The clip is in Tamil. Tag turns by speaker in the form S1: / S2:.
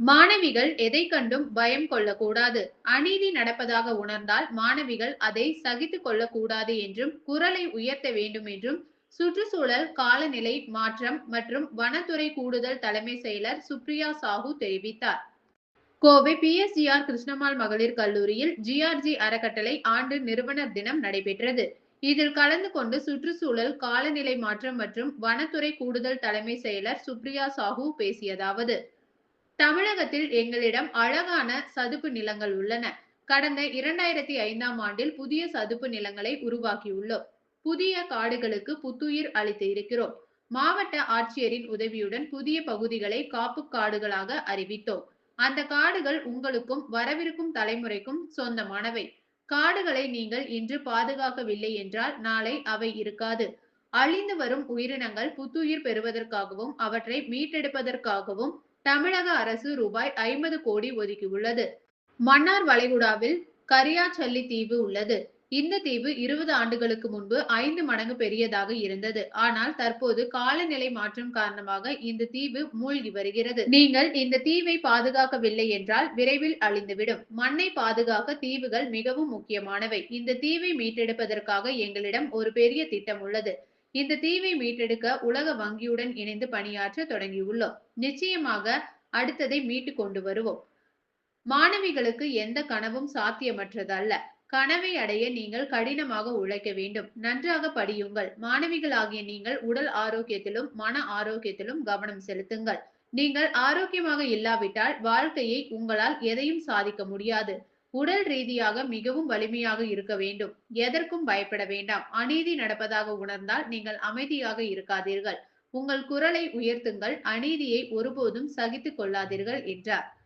S1: மாணவிகள் எதை கண்டும் பயம் கொள்ளக்கூடாது. அநீதி நடப்பதாக உணர்ந்தால் மாணவிகள் அதை சகித்துக் கொள்ளக்கூடாது என்றும் குரலை உயர்த்த வேண்டும் என்றும் சுற்றுச்சூழல் காலநிலை மாற்றம் மற்றும் வனத்துறை கூடுதல் தலைமை செயலர் சுப்ரியா சாஹூ தெரிவித்தார். கோவை பிஎஸ்ஜிஆர் கிருஷ்ணமால் மகளிர் கல்லூரியில் ஜிஆர்ஜி அறக்கட்டளை ஆண்டு நிறுவனர் தினம் நடைபெற்றது. இதில் கலந்து கொண்டு சுற்றுச்சூழல் காலநிலை மாற்றம் மற்றும் வனத்துறை கூடுதல் தலைமை செயலர் சுப்ரியா சாஹூ பேசியதாவது. தமிழகத்தில் எங்களிடம் அழகான சதுப்பு நிலங்கள் உள்ளன. கடந்த இரண்டாயிரத்தி ஐந்தாம் ஆண்டில் புதிய சதுப்பு நிலங்களை உருவாக்கியுள்ளோம். புதிய காடுகளுக்கு புத்துயிர் அளித்து இருக்கிறோம். மாவட்ட ஆட்சியரின் உதவியுடன் புதிய பகுதிகளை காப்பு காடுகளாக அறிவித்தோம். அந்த காடுகள் உங்களுக்கும் வரவிருக்கும் தலைமுறைக்கும் சொந்தமானவை. காடுகளை நீங்கள் இன்று பாதுகாக்கவில்லை என்றால் நாளை அவை இருக்காது. அழிந்து வரும் உயிரினங்கள் புத்துயிர் பெறுவதற்காகவும் அவற்றை மீட்டெடுப்பதற்காகவும் தமிழக அரசு ரூபாய் ஐம்பது கோடி ஒதுக்கியுள்ளது. மன்னார் வளைகுடாவில் கரியாச்சல்லி தீவு உள்ளது. இந்த தீவு இருபது ஆண்டுகளுக்கு முன்பு ஐந்து மடங்கு பெரியதாக இருந்தது. ஆனால் தற்போது காலநிலை மாற்றம் காரணமாக இந்த தீவு மூழ்கி வருகிறது. நீங்கள் இந்த தீவை பாதுகாக்கவில்லை என்றால் விரைவில் அழிந்துவிடும். மண்ணை பாதுகாக்க தீவுகள் மிகவும் முக்கியமானவை. இந்த தீவை மீட்டெடுப்பதற்காக எங்களிடம் ஒரு பெரிய திட்டம் உள்ளது. இந்த தீவை மீட்டெடுக்க உலக வங்கியுடன் இணைந்து பணியாற்ற தொடங்கியுள்ளோம். நிச்சயமாக அடுத்ததை மீட்டு கொண்டு வருவோம். மாணவிகளுக்கு எந்த கனவும் சாத்தியமற்றதல்ல. கனவை அடைய நீங்கள் கடினமாக உழைக்க வேண்டும். நன்றாக படியுங்கள். மாணவிகளாகிய நீங்கள் உடல் ஆரோக்கியத்திலும் மன ஆரோக்கியத்திலும் கவனம் செலுத்துங்கள். நீங்கள் ஆரோக்கியமாக இல்லாவிட்டால் வாழ்க்கையை உங்களால் எதையும் சாதிக்க முடியாது. உடல் ரீதியாக மிகவும் வலிமையாக இருக்க வேண்டும். எதற்கும் பயப்பட வேண்டாம். அநீதி நடப்பதாக உணர்ந்தால் நீங்கள் அமைதியாக இருக்காதீர்கள். உங்கள் குரலை உயர்த்துங்கள். அநீதியை ஒருபோதும் சகித்துக் கொள்ளாதீர்கள் என்றார்.